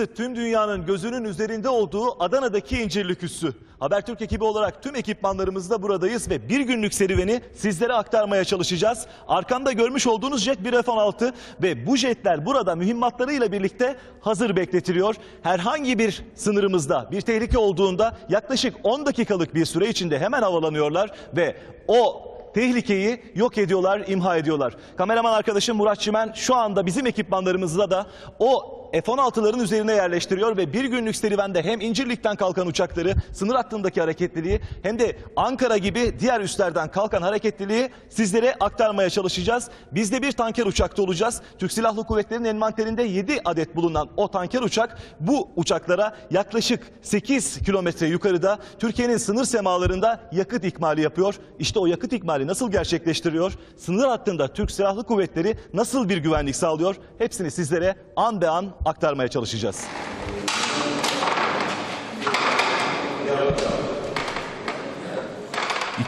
Burası tüm dünyanın gözünün üzerinde olduğu Adana'daki İncirlik Üssü. Habertürk ekibi olarak tüm ekipmanlarımızla buradayız ve bir günlük serüveni sizlere aktarmaya çalışacağız. Arkamda görmüş olduğunuz jet bir F-16 ve bu jetler burada mühimmatlarıyla birlikte hazır bekletiliyor. Herhangi bir sınırımızda bir tehlike olduğunda yaklaşık 10 dakikalık bir süre içinde hemen havalanıyorlar ve o tehlikeyi yok ediyorlar, imha ediyorlar. Kameraman arkadaşım Murat Çimen şu anda bizim ekipmanlarımızla da o F-16'ların üzerine yerleştiriyor ve bir günlük serüvende hem İncirlik'ten kalkan uçakları, sınır hattındaki hareketliliği hem de Ankara gibi diğer üslerden kalkan hareketliliği sizlere aktarmaya çalışacağız. Biz de bir tanker uçakta olacağız. Türk Silahlı Kuvvetleri'nin envanterinde 7 adet bulunan o tanker uçak bu uçaklara yaklaşık 8 kilometre yukarıda Türkiye'nin sınır semalarında yakıt ikmali yapıyor. İşte o yakıt ikmali nasıl gerçekleştiriyor? Sınır hattında Türk Silahlı Kuvvetleri nasıl bir güvenlik sağlıyor? Hepsini sizlere an be an aktarmaya çalışacağız.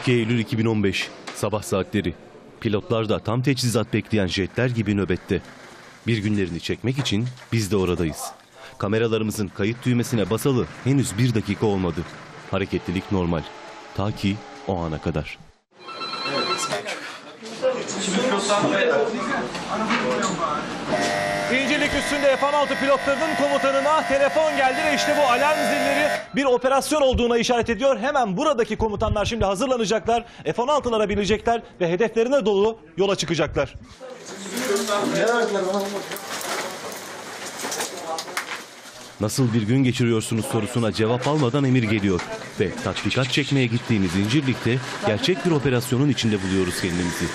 ...2 Eylül 2015 sabah saatleri. Pilotlar da tam teçhizat bekleyen jetler gibi nöbette. Bir günlerini çekmek için biz de oradayız. Kameralarımızın kayıt düğmesine basalı henüz bir dakika olmadı. Hareketlilik normal. Ta ki o ana kadar. İncirlik üstünde F-16 pilotlarının komutanına telefon geldi ve işte bu alarm zilleri bir operasyon olduğuna işaret ediyor. Hemen buradaki komutanlar şimdi hazırlanacaklar. F-16'lara binecekler ve hedeflerine dolu yola çıkacaklar. Nasıl bir gün geçiriyorsunuz sorusuna cevap almadan emir geliyor. Ve tatbikat çekmeye gittiğimiz İncirlik'te gerçek bir operasyonun içinde buluyoruz kendimizi.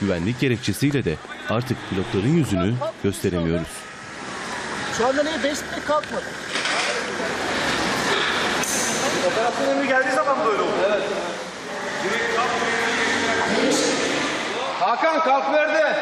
Güvenlik gerekçesiyle de artık pilotların yüzünü gösteremiyoruz. Şu anda niye 5 dakika kalkmadı? Operasyon emri geldiği zaman böyle oldu. Evet. Hakan kalk verdi.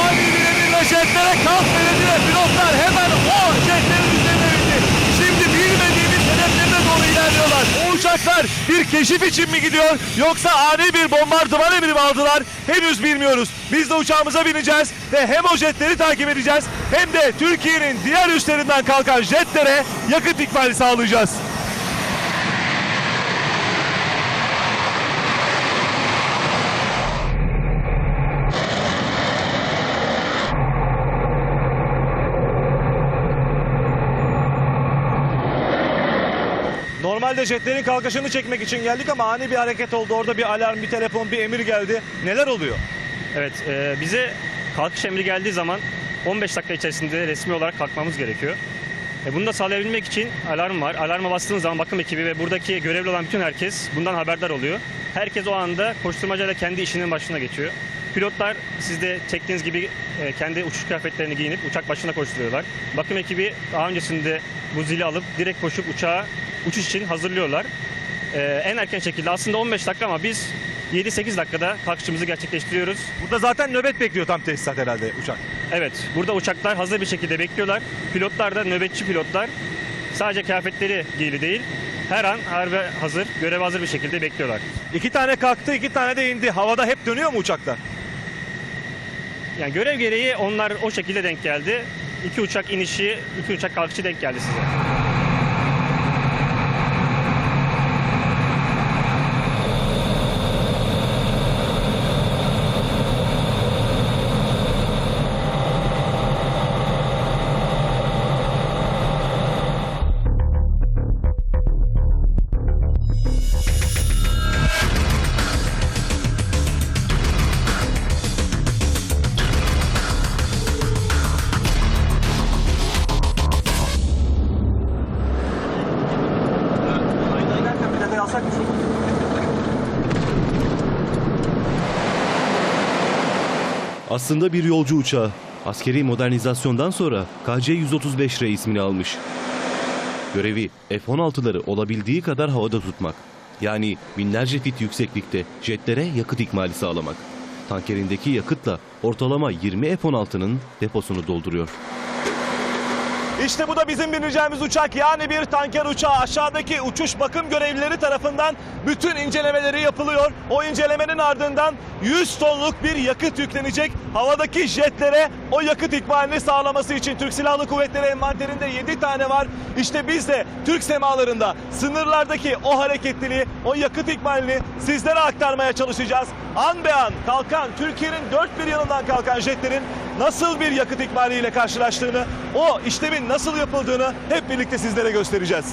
Ani bir emirle jetlere kalk ve pilotlar hemen o jetlerin üzerine bindi. Şimdi bilmediğimiz hedeflerine doğru ilerliyorlar. O uçaklar bir keşif için mi gidiyor yoksa ani bir bombardıman emri mi aldılar henüz bilmiyoruz. Biz de uçağımıza bineceğiz ve hem o jetleri takip edeceğiz hem de Türkiye'nin diğer üstlerinden kalkan jetlere yakıt ikmali sağlayacağız. Normalde jetlerin kalkışını çekmek için geldik ama ani bir hareket oldu. Orada bir alarm, bir telefon, bir emir geldi. Neler oluyor? Evet, e, bize kalkış emri geldiği zaman 15 dakika içerisinde resmi olarak kalkmamız gerekiyor. E, bunu da sağlayabilmek için alarm var. Alarma bastığınız zaman bakım ekibi ve buradaki görevli olan bütün herkes bundan haberdar oluyor. Herkes o anda koşturmacayla kendi işinin başına geçiyor. Pilotlar siz de çektiğiniz gibi e, kendi uçuş kıyafetlerini giyinip uçak başına koşturuyorlar. Bakım ekibi daha öncesinde bu zili alıp direkt koşup uçağa uçuş için hazırlıyorlar. E, en erken şekilde aslında 15 dakika ama biz 7-8 dakikada kalkışımızı gerçekleştiriyoruz. Burada zaten nöbet bekliyor tam tesisat herhalde uçak. Evet, burada uçaklar hazır bir şekilde bekliyorlar. Pilotlar da nöbetçi pilotlar. Sadece kıyafetleri giyili değil, her an harbi hazır, görev hazır bir şekilde bekliyorlar. İki tane kalktı, iki tane de indi. Havada hep dönüyor mu uçaklar? Yani görev gereği onlar o şekilde denk geldi. İki uçak inişi, iki uçak kalkışı denk geldi size. Aslında bir yolcu uçağı. Askeri modernizasyondan sonra KC-135R ismini almış. Görevi F-16'ları olabildiği kadar havada tutmak. Yani binlerce fit yükseklikte jetlere yakıt ikmali sağlamak. Tankerindeki yakıtla ortalama 20 F-16'nın deposunu dolduruyor. İşte bu da bizim bineceğimiz uçak yani bir tanker uçağı. Aşağıdaki uçuş bakım görevlileri tarafından bütün incelemeleri yapılıyor. O incelemenin ardından 100 tonluk bir yakıt yüklenecek. Havadaki jetlere o yakıt ikmalini sağlaması için Türk Silahlı Kuvvetleri envanterinde 7 tane var. İşte biz de Türk semalarında sınırlardaki o hareketliliği, o yakıt ikmalini sizlere aktarmaya çalışacağız. An be an kalkan Türkiye'nin dört bir yanından kalkan jetlerin nasıl bir yakıt ikmaliyle karşılaştığını, o işlemin nasıl yapıldığını hep birlikte sizlere göstereceğiz.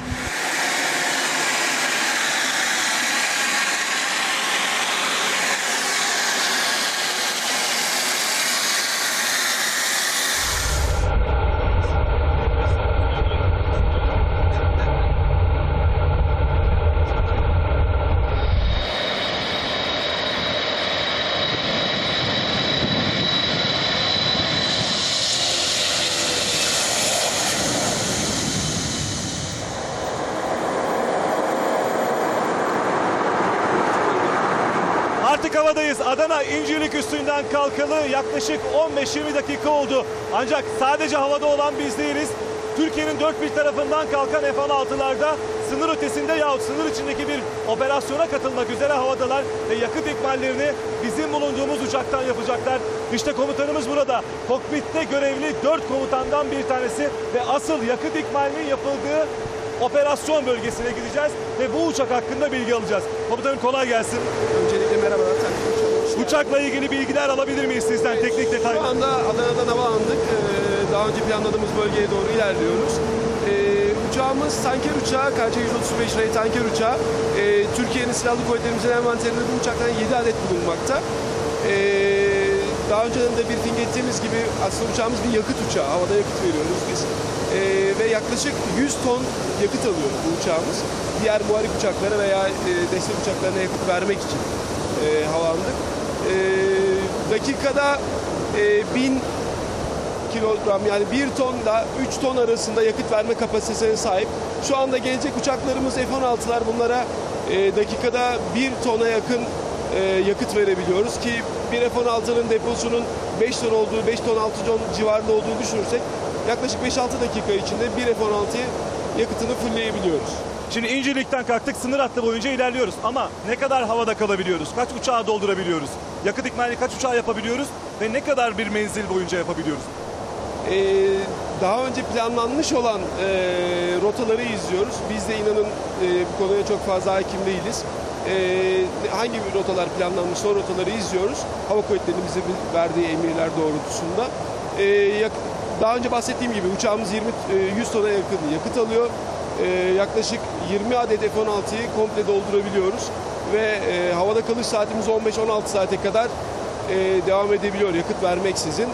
Artık havadayız. Adana İncirlik üstünden kalkalı yaklaşık 15-20 dakika oldu. Ancak sadece havada olan biz değiliz. Türkiye'nin dört bir tarafından kalkan F-16'larda sınır ötesinde yahut sınır içindeki bir operasyona katılmak üzere havadalar ve yakıt ikmallerini bizim bulunduğumuz uçaktan yapacaklar. İşte komutanımız burada. Kokpitte görevli dört komutandan bir tanesi ve asıl yakıt ikmalinin yapıldığı operasyon bölgesine gideceğiz ve bu uçak hakkında bilgi alacağız. Komutanım kolay gelsin. Öncelikle merhabalar. Uçakla ilgili bilgiler alabilir miyiz sizden teknik detay? Şu anda Adana'dan havalandık. Ee, Daha önce planladığımız bölgeye doğru ilerliyoruz. Ee, Uçağımız tanker uçağı, KC-135 Ray tanker uçağı. Ee, Türkiye'nin silahlı kuvvetlerimizin envanterinde bu uçaktan 7 adet bulunmakta. Ee, Daha önceden de briefing ettiğimiz gibi aslında uçağımız bir yakıt uçağı. Havada yakıt veriyoruz biz. Ee, ve yaklaşık 100 ton yakıt alıyor bu uçağımız. Diğer muharip uçaklara veya e, destek uçaklarına yakıt vermek için e, havalandık. Ee, dakikada e, 1000 kilogram yani 1 tonla 3 ton arasında yakıt verme kapasitesine sahip. Şu anda gelecek uçaklarımız F-16'lar bunlara e, dakikada 1 tona yakın e, yakıt verebiliyoruz ki bir F-16'nın deposunun 5 ton olduğu, 5 ton 6 ton civarında olduğunu düşünürsek yaklaşık 5-6 dakika içinde bir F-16'yı yakıtını fullleyebiliyoruz. Şimdi İncirlik'ten kalktık sınır hattı boyunca ilerliyoruz ama ne kadar havada kalabiliyoruz? Kaç uçağı doldurabiliyoruz? Yakıt ikmali kaç uçağı yapabiliyoruz ve ne kadar bir menzil boyunca yapabiliyoruz? Ee, daha önce planlanmış olan e, rotaları izliyoruz. Biz de inanın e, bu konuya çok fazla hakim değiliz. Ee, hangi rotalar planlanmışsa o rotaları izliyoruz. Hava Kuvvetleri'nin bize verdiği emirler doğrultusunda. Ee, yak- daha önce bahsettiğim gibi uçağımız 20 e, 100 tona yakın yakıt alıyor. Ee, yaklaşık 20 adet F-16'yı komple doldurabiliyoruz ve e, havada kalış saatimiz 15-16 saate kadar e, devam edebiliyor yakıt vermeksizin 15-16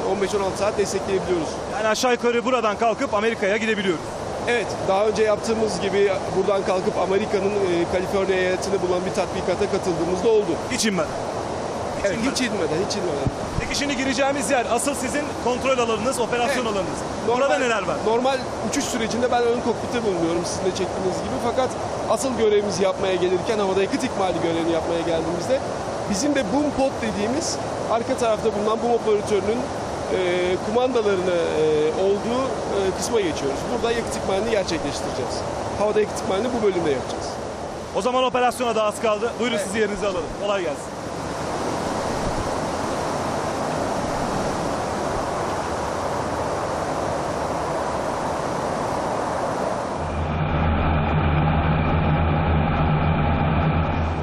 saat destekleyebiliyoruz. Yani aşağı yukarı buradan kalkıp Amerika'ya gidebiliyoruz. Evet daha önce yaptığımız gibi buradan kalkıp Amerika'nın e, Kaliforniya eyaletinde bulunan bir tatbikata katıldığımızda oldu. Hiç inmeden. Evet, hiç inmeden hiç inmeden. Peki şimdi gireceğimiz yer asıl sizin kontrol alanınız, operasyon Evet. alanınız. Burada neler var? Normal uçuş sürecinde ben ön kokpitte bulunuyorum sizin de çektiğiniz gibi. Fakat asıl görevimizi yapmaya gelirken havada yakıt ikmali görevini yapmaya geldiğimizde bizim de boom pod dediğimiz arka tarafta bulunan boom operatörünün e, kumandalarını e, olduğu e, kısma geçiyoruz. Burada yakıt ikmalini gerçekleştireceğiz. Havada yakıt ikmalini bu bölümde yapacağız. O zaman operasyona da az kaldı. Buyurun sizi yerinize alalım. Kolay gelsin.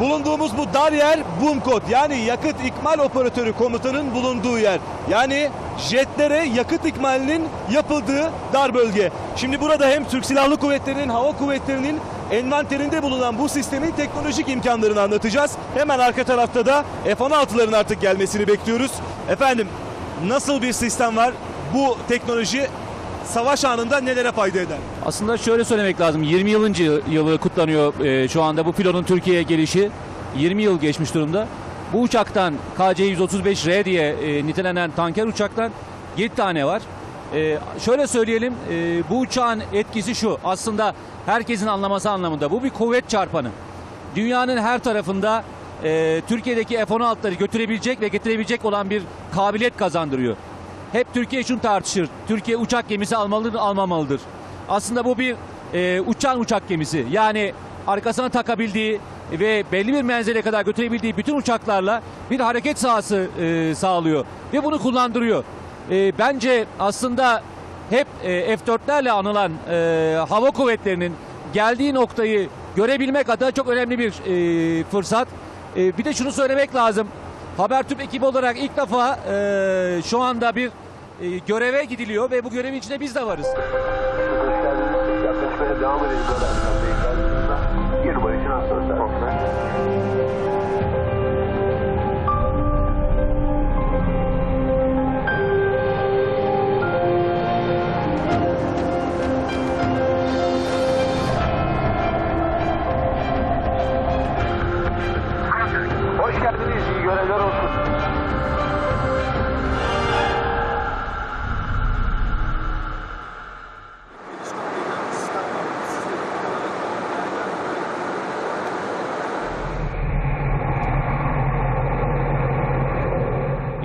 Bulunduğumuz bu dar yer boom kod yani yakıt ikmal operatörü komutanın bulunduğu yer. Yani jetlere yakıt ikmalinin yapıldığı dar bölge. Şimdi burada hem Türk Silahlı Kuvvetleri'nin, Hava Kuvvetleri'nin envanterinde bulunan bu sistemin teknolojik imkanlarını anlatacağız. Hemen arka tarafta da F-16'ların artık gelmesini bekliyoruz. Efendim nasıl bir sistem var? Bu teknoloji savaş anında nelere fayda eder? Aslında şöyle söylemek lazım. 20 yılıncı yılı kutlanıyor e, şu anda bu pilotun Türkiye'ye gelişi. 20 yıl geçmiş durumda. Bu uçaktan KC-135R diye e, nitelenen tanker uçaktan 7 tane var. E, şöyle söyleyelim e, bu uçağın etkisi şu aslında herkesin anlaması anlamında bu bir kuvvet çarpanı. Dünyanın her tarafında e, Türkiye'deki F-16'ları götürebilecek ve getirebilecek olan bir kabiliyet kazandırıyor. Hep Türkiye şunu tartışır. Türkiye uçak gemisi almalıdır, almamalıdır. Aslında bu bir e, uçan uçak gemisi. Yani arkasına takabildiği ve belli bir menzile kadar götürebildiği bütün uçaklarla bir hareket sahası e, sağlıyor. Ve bunu kullandırıyor. E, bence aslında hep e, F-4'lerle anılan e, hava kuvvetlerinin geldiği noktayı görebilmek adına çok önemli bir e, fırsat. E, bir de şunu söylemek lazım. Habertürk ekibi olarak ilk defa e, şu anda bir e, göreve gidiliyor ve bu görevin içinde biz de varız. بدید گل از کنم به این کار یه رو باید چنان سرسر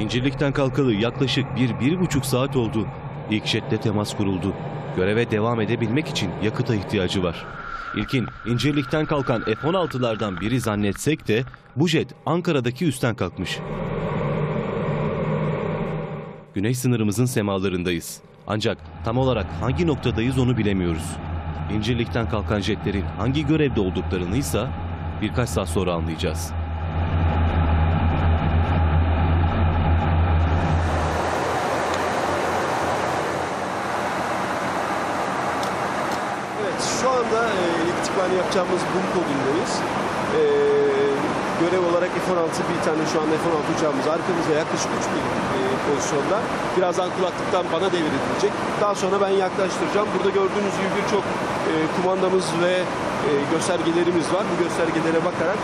İncirlik'ten kalkalı yaklaşık bir, bir buçuk saat oldu. İlk jetle temas kuruldu. Göreve devam edebilmek için yakıta ihtiyacı var. İlkin İncirlik'ten kalkan F-16'lardan biri zannetsek de bu jet Ankara'daki üstten kalkmış. Güney sınırımızın semalarındayız. Ancak tam olarak hangi noktadayız onu bilemiyoruz. İncirlik'ten kalkan jetlerin hangi görevde olduklarını ise birkaç saat sonra anlayacağız. Evet, şu anda e, ikmali yapacağımız bum kodundayız. E, görev olarak F-16 bir tane şu anda F-16 uçağımız arkamızda yaklaşık 3 bin e, pozisyonda. Birazdan kulaklıktan bana devredilecek. Daha sonra ben yaklaştıracağım. Burada gördüğünüz gibi birçok e, kumandamız ve e, göstergelerimiz var. Bu göstergelere bakarak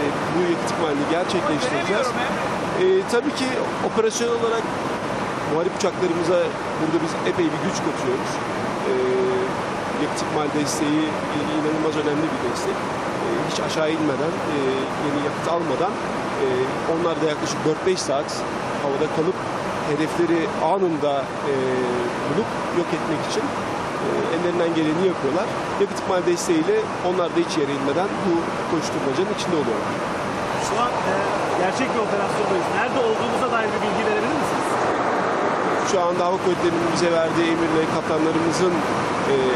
e, bu ikmalini gerçekleştireceğiz. E, tabii ki operasyon olarak muharip uçaklarımıza burada biz epey bir güç katıyoruz. E, yakıt ikmal desteği inanılmaz önemli bir destek. E, hiç aşağı inmeden, e, yeni yakıt almadan e, onlar da yaklaşık 4-5 saat havada kalıp hedefleri anında e, bulup yok etmek için e, ellerinden geleni yapıyorlar. Yakıt ikmal desteğiyle onlar da hiç yere inmeden bu koşturmacanın içinde oluyorlar. Şu an e, gerçek bir operasyondayız. Nerede olduğumuza dair bir bilgi verebilir misiniz? Şu anda Hava Kuvvetleri'nin bize verdiği emirle kaptanlarımızın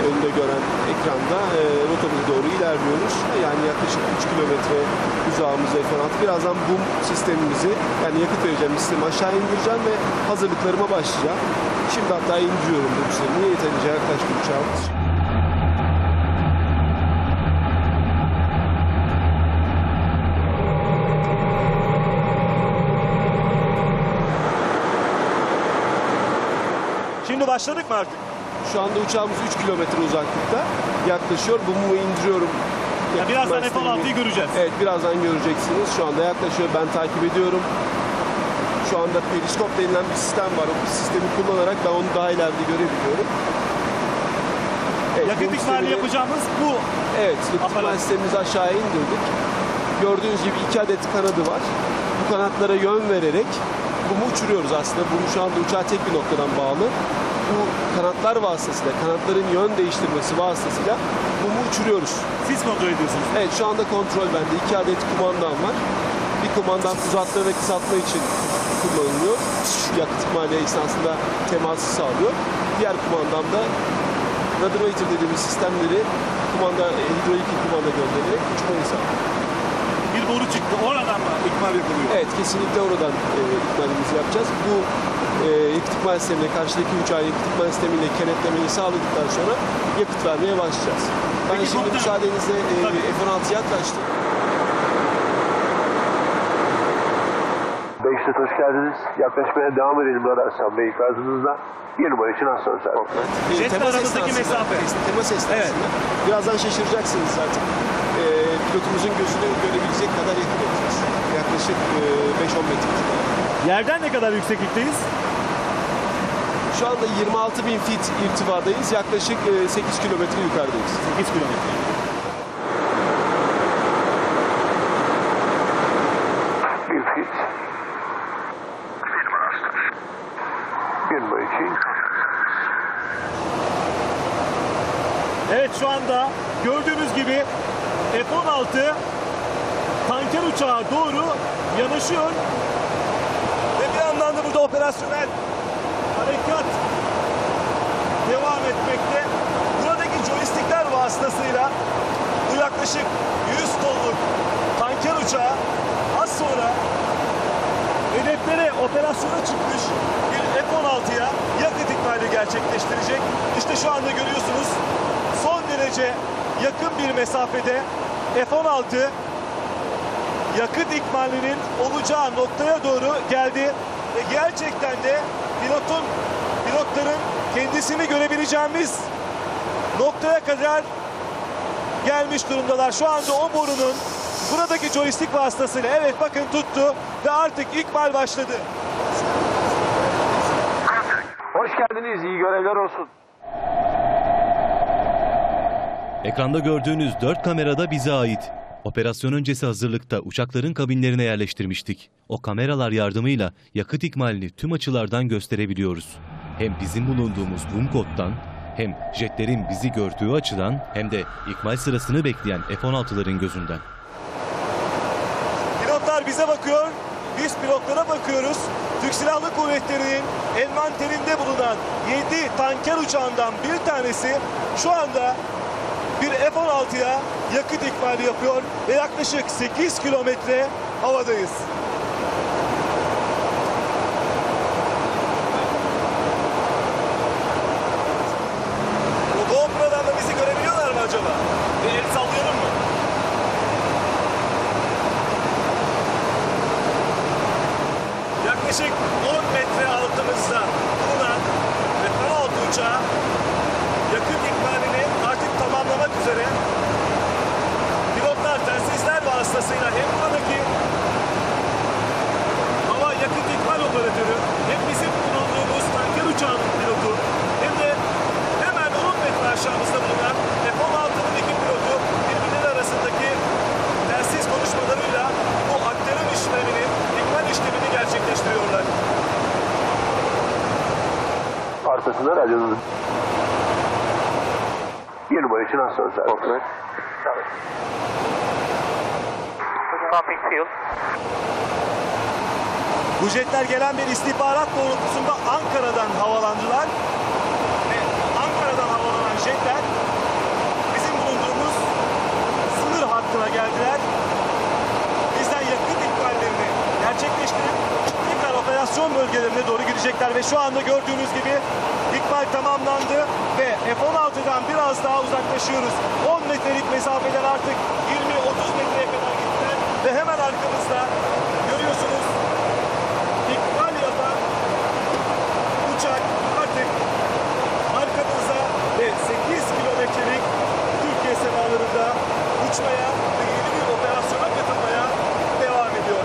önünde gören ekranda e, rotamıza doğru ilerliyoruz. Yani yaklaşık 3 kilometre uzağımızda falan. Birazdan bum sistemimizi yani yakıt vereceğim sistemi aşağı indireceğim ve hazırlıklarıma başlayacağım. Şimdi hatta indiriyorum bu sistemi. Yeterince yaklaştı uçağımız. Şimdi başladık mı artık? Şu anda uçağımız 3 kilometre uzaklıkta yaklaşıyor. Bumu indiriyorum. Ya birazdan Yakıt F-16'yı sistemi- göreceğiz. Evet birazdan göreceksiniz. Şu anda yaklaşıyor. Ben takip ediyorum. Şu anda periskop denilen bir sistem var. O sistemi kullanarak ben onu daha ileride görebiliyorum. Evet, Yakıt ikmali yapacağımız bu. Evet, yakıt sistemimizi aşağıya indirdik. Gördüğünüz gibi iki adet kanadı var. Bu kanatlara yön vererek bumu uçuruyoruz aslında. Bumu şu anda uçağa tek bir noktadan bağlı. Bu kanatlar vasıtasıyla, kanatların yön değiştirmesi vasıtasıyla bumu uçuruyoruz. Siz kontrol ediyorsunuz. Evet şu anda kontrol bende. iki adet kumandam var. Bir kumandam uzatma ve kısaltma için kullanılıyor. Yakıt ikmali esnasında teması sağlıyor. Diğer kumandam da Radiometer dediğimiz sistemleri kumanda, hidrolik kumanda göndererek uçmayı sağlıyor. Boru çıktı. Oradan mı ikmal yapılıyor? Evet kesinlikle oradan e, ikmalimizi yapacağız. Bu e, yakıt ikmal sistemine karşıdaki uçağı yakıt ikmal sistemiyle kenetlemeyi sağladıktan sonra yakıt vermeye başlayacağız. Ben Peki şimdi komutanım. müsaadenizle e, Tabii. F-16'ya yaklaştım. Beşiktaş hoş geldiniz. Yaklaşmaya devam edelim Radar Hasan Bey ikazınızla. Bir numara için hastalıklar. E, Jetle temas aramızdaki mesafe. es- Temas esnasında. Birazdan şaşıracaksınız zaten. E, pilotumuzun gözünü görebilecek kadar yakın olacağız. Yaklaşık e, 5-10 metre. Yerden ne kadar yükseklikteyiz? Şu anda 26 bin fit irtifadayız. Yaklaşık e, 8 kilometre yukarıdayız. 8 kilometre. Bir fit. Bir iki. Evet şu anda gördüğünüz gibi F-16 tanker uçağı doğru yanaşıyor. Ve bir yandan da burada operasyonel harekat devam etmekte. Buradaki joystickler vasıtasıyla bu yaklaşık 100 tonluk tanker uçağı az sonra hedeflere operasyona çıkmış bir F-16'ya yakıt ikmali gerçekleştirecek. İşte şu anda görüyorsunuz son derece yakın bir mesafede F-16 yakıt ikmalinin olacağı noktaya doğru geldi ve gerçekten de pilotun pilotların kendisini görebileceğimiz noktaya kadar gelmiş durumdalar. Şu anda o borunun buradaki joystick vasıtasıyla evet bakın tuttu ve artık ikmal başladı. Hoş geldiniz. İyi görevler olsun. Ekranda gördüğünüz 4 kamerada bize ait. Operasyon öncesi hazırlıkta uçakların kabinlerine yerleştirmiştik. O kameralar yardımıyla yakıt ikmalini tüm açılardan gösterebiliyoruz. Hem bizim bulunduğumuz boom koddan, hem jetlerin bizi gördüğü açıdan hem de ikmal sırasını bekleyen F-16'ların gözünden. Pilotlar bize bakıyor, biz pilotlara bakıyoruz. Türk Silahlı Kuvvetleri'nin envanterinde bulunan 7 tanker uçağından bir tanesi şu anda bir F-16'ya yakıt ikmali yapıyor ve yaklaşık 8 kilometre havadayız. Bu GoPro'dan da bizi görebiliyorlar mı acaba? Bir el sallayalım mı? Yaklaşık 10 metre altımızda bulunan ve F-16 uçağı yakıt ikmalini artık tamamlamak üzere pilotlar telsizler vasıtasıyla hem buradaki hava yakıt ikmal operatörü hem bizim bulunduğumuz tanker uçağının pilotu hem de hemen 10 metre aşağımızda bulunan F-16'nın iki pilotu birbirleri arasındaki telsiz konuşmalarıyla bu aktarım işlemini, ikmal işlemini gerçekleştiriyorlar. Arkasında radyonun. Bir numara servis. Pumping fuel. Bu jetler gelen bir istihbarat doğrultusunda Ankara'dan havalandılar. Ve Ankara'dan havalanan jetler bizim bulunduğumuz sınır hattına geldiler. Bizden yakıt ikballerini gerçekleştirip tekrar operasyon bölgelerine doğru gidecekler ve şu anda gördüğünüz gibi ikbal tamamlandı ve F-16'dan biraz daha uzaklaşıyoruz. 10 metrelik mesafeden artık 20-30 metreye kadar gittiler ve hemen arkamızda görüyorsunuz ikbal yapan uçak artık arkamızda ve 8 kilometrelik Türkiye semalarında uçmaya ve yeni bir operasyona katılmaya devam ediyor.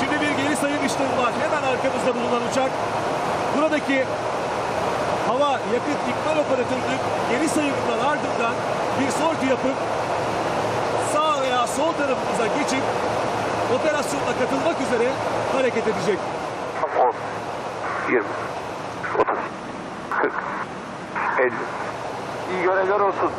Şimdi bir geri sayım işlemi var. Hemen arkamızda bulunan uçak. Buradaki hava yakıt ikmal operatörünün geri sayımından ardından bir sorti yapıp sağ veya sol tarafımıza geçip operasyona katılmak üzere hareket edecek. 10, 20, 30, 40, 50. İyi görevler olsun.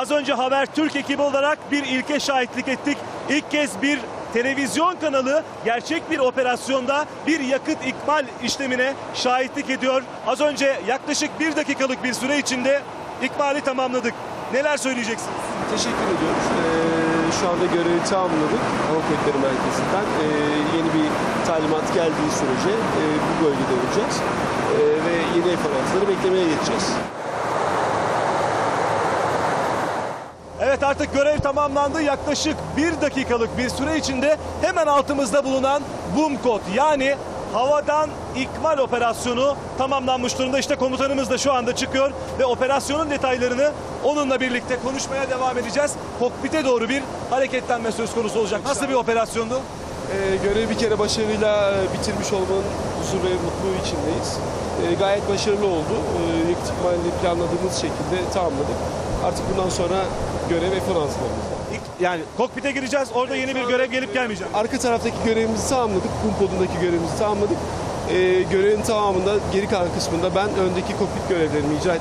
Az önce Haber Türk ekibi olarak bir ilke şahitlik ettik. İlk kez bir televizyon kanalı gerçek bir operasyonda bir yakıt ikmal işlemine şahitlik ediyor. Az önce yaklaşık bir dakikalık bir süre içinde ikmali tamamladık. Neler söyleyeceksiniz? Teşekkür ediyoruz. Ee, şu anda görevi tamamladık Hava Kuvvetleri Merkezi'nden. E, yeni bir talimat geldiği sürece e, bu bölgede olacağız. E, ve yeni F-16'ları beklemeye geçeceğiz. Evet artık görev tamamlandı. Yaklaşık bir dakikalık bir süre içinde hemen altımızda bulunan boom kod yani havadan ikmal operasyonu tamamlanmış durumda. İşte komutanımız da şu anda çıkıyor ve operasyonun detaylarını onunla birlikte konuşmaya devam edeceğiz. Kokpite doğru bir hareketlenme söz konusu olacak. Nasıl bir operasyondu? E, görevi bir kere başarıyla e, bitirmiş olmanın huzur ve mutluluğu içindeyiz. E, gayet başarılı oldu. E, yakıt planladığımız şekilde tamamladık. Artık bundan sonra görev F-16'larımızda. İlk- Yani kokpite gireceğiz. Orada yeni bir görev gelip gelmeyecek. Arka taraftaki görevimizi tamamladık. Kum podundaki görevimizi tamamladık. Ee, görevin tamamında geri kalan kısmında ben öndeki kokpit görevlerimi icra ettim.